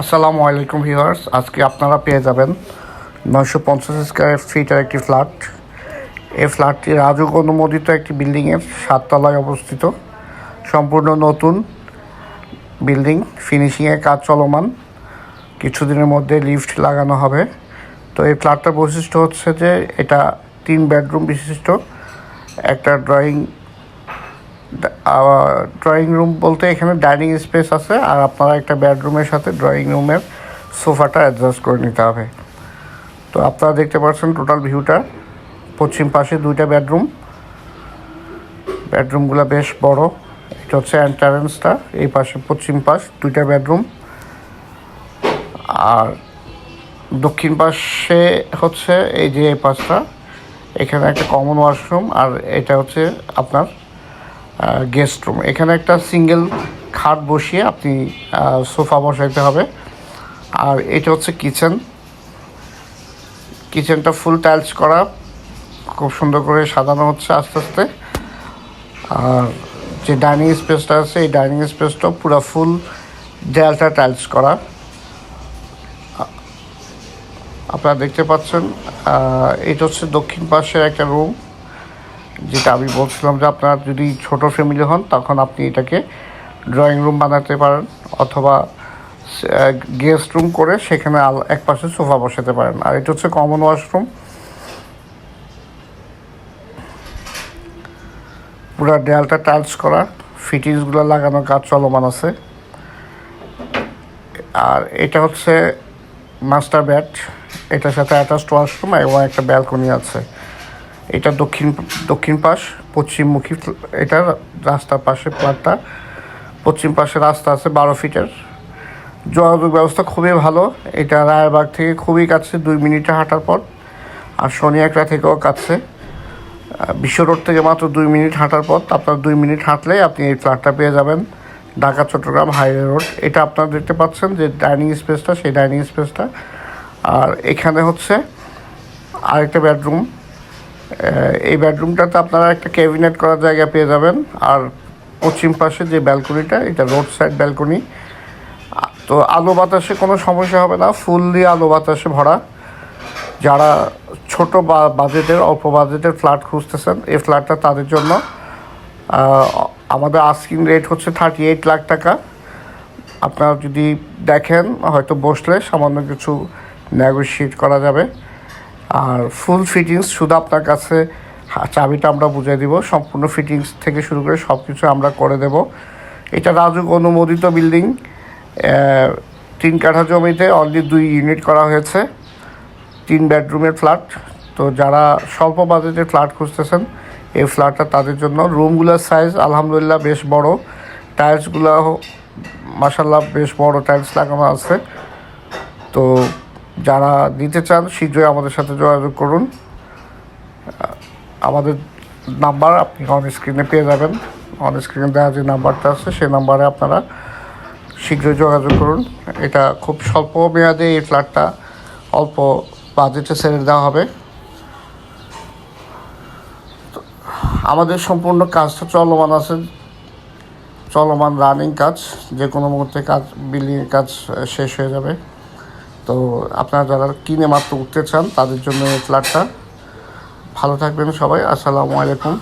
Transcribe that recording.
আসসালামু আলাইকুম ভিউয়ার্স, আজকে আপনারা পেয়ে যাবেন নয়শো পঞ্চাশ স্কোয়ার ফিটের একটি ফ্ল্যাট। এই ফ্ল্যাটটি রাজুক অনুমোদিত একটি বিল্ডিংয়ের সাততলায় অবস্থিত। সম্পূর্ণ নতুন বিল্ডিং ফিনিশিংয়ের কাজ চলমান। কিছুদিনের মধ্যে লিফট লাগানো হবে। তো এই ফ্ল্যাটটার বৈশিষ্ট্য হচ্ছে যে এটা তিন বেডরুম বিশিষ্ট। একটা ড্রয়িং ড্রয়িং রুম বলতে এখানে ডাইনিং স্পেস আছে, আর আপনারা একটা বেডরুমের সাথে ড্রয়িং রুমের সোফাটা অ্যাডজাস্ট করে নিতে হবে। তো আপনারা দেখতে পাচ্ছেন টোটাল ভিউটা পশ্চিম পাশে দুইটা বেডরুম বেডরুমগুলো বেশ বড়। এটা হচ্ছে এন্ট্রান্সটা এই পাশে পশ্চিম পাশ দুইটা বেডরুম আর দক্ষিণ পাশে হচ্ছে এই যে এই পাশটা। এখানে একটা কমন ওয়াশরুম আর এটা হচ্ছে আপনার গেস্ট রুম এখানে একটা সিঙ্গেল খাট বসিয়ে আপনি সোফা বসাইতে হবে। আর এটা হচ্ছে কিচেন কিচেনটা ফুল টাইলস করা। খুব সুন্দর করে সাজানো হচ্ছে আস্তে আস্তে। আর যে ডাইনিং স্পেসটা আছে, এই ডাইনিং স্পেসটা পুরো ফুল দেয়ালটা টাইলস করা। আপনারা দেখতে পাচ্ছেন এটা হচ্ছে দক্ষিণ পাশের একটা রুম যেটা আমি বলছিলাম যে আপনার যদি ছোট ফ্যামিলি হন, তখন আপনি এটাকে ড্রয়িং রুম বানাতে পারেন অথবা গেস্ট রুম করে সেখানে এক পাশে সোফা বসাতে পারেন। আর এটা হচ্ছে কমন ওয়াশরুম পুরা দেয়ালটা টাইলস করা ফিটিংসগুলো লাগানো, কাজ চলমান আছে। আর এটা হচ্ছে মাস্টার ব্যাট এটার সাথে অ্যাটাচড ওয়াশরুম এবং একটা ব্যালকনি আছে। এটা দক্ষিণ দক্ষিণ পাশ পশ্চিমমুখী এটা রাস্তার পাশে ফ্ল্যাটটা পশ্চিম পাশে রাস্তা আছে বারো ফিটের। যোগাযোগ ব্যবস্থা খুবই ভালো, এটা রায়বাগ থেকে খুবই কাছে, দুই মিনিটে হাঁটার পর আর শনিয়াকড়া থেকেও কাছে। বিশ্ব রোড থেকে মাত্র দুই মিনিট হাঁটার পর আপনার দুই মিনিট হাঁটলেই আপনি এই ফ্ল্যাটটা পেয়ে যাবেন, ঢাকা, চট্টগ্রাম হাইওয়ে রোড। এটা আপনারা দেখতে পাচ্ছেন যে ডাইনিং স্পেসটা, সেই ডাইনিং স্পেসটা। আর এখানে হচ্ছে আরেকটা বেডরুম এই বেডরুমটাতে আপনারা একটা ক্যাবিনেট করার জায়গা পেয়ে যাবেন। আর পশ্চিম পাশে যে ব্যালকনিটা এটা রোড সাইড ব্যালকনি তো আলো বাতাসে কোনো সমস্যা হবে না ফুললি আলো বাতাসে ভরা। যারা ছোট বা বাজেটের, অল্প বাজেটের ফ্ল্যাট খুঁজতেছেন, এই ফ্ল্যাটটা তাদের জন্য আমাদের আস্কিং রেট হচ্ছে থার্টি এইট লাখ টাকা। আপনারা যদি দেখেন, হয়তো বসলে সামান্য কিছু নেগোশিয়েট করা যাবে। আর ফুল ফিটিংস শুধু আপনার কাছে চাবিটা আমরা বুঝিয়ে দিব, সম্পূর্ণ ফিটিংস থেকে শুরু করে সব কিছু আমরা করে দেব। এটা রাজুক অনুমোদিত বিল্ডিং তিন কাঠা জমিতে অনলি দুই ইউনিট করা হয়েছে, তিন বেডরুমের ফ্ল্যাট তো যারা স্বল্প বাজেটের ফ্ল্যাট খুঁজতেছেন, এই ফ্ল্যাটটা তাদের জন্য। রুমগুলোর সাইজ আলহামদুলিল্লাহ বেশ বড়। টাইলসগুলো মাসাল্লাহ বেশ বড় টাইলস লাগানো আছে। তো যারা নিতে চান, শীঘ্রই আমাদের সাথে যোগাযোগ করুন। আমাদের নাম্বার আপনি অন স্ক্রিনে পেয়ে যাবেন। অন স্ক্রিনে দেওয়া যে নাম্বারটা আছে, সেই নাম্বারে আপনারা শীঘ্রই যোগাযোগ করুন। এটা খুব স্বল্প মেয়াদে এই ফ্ল্যাটটা অল্প বাজেটে ছেড়ে দেওয়া হবে। আমাদের সম্পূর্ণ কাজটা চলমান আছে। চলমান রানিং কাজ যে কোনো মুহূর্তে কাজ বিল্ডিংয়ের কাজ শেষ হয়ে যাবে। তো আপনারা যারা কিনে মাত্র উঠতে চান, তাদের জন্য এই ফ্ল্যাটটা। ভালো থাকবেন সবাই, আসসালামু আলাইকুম।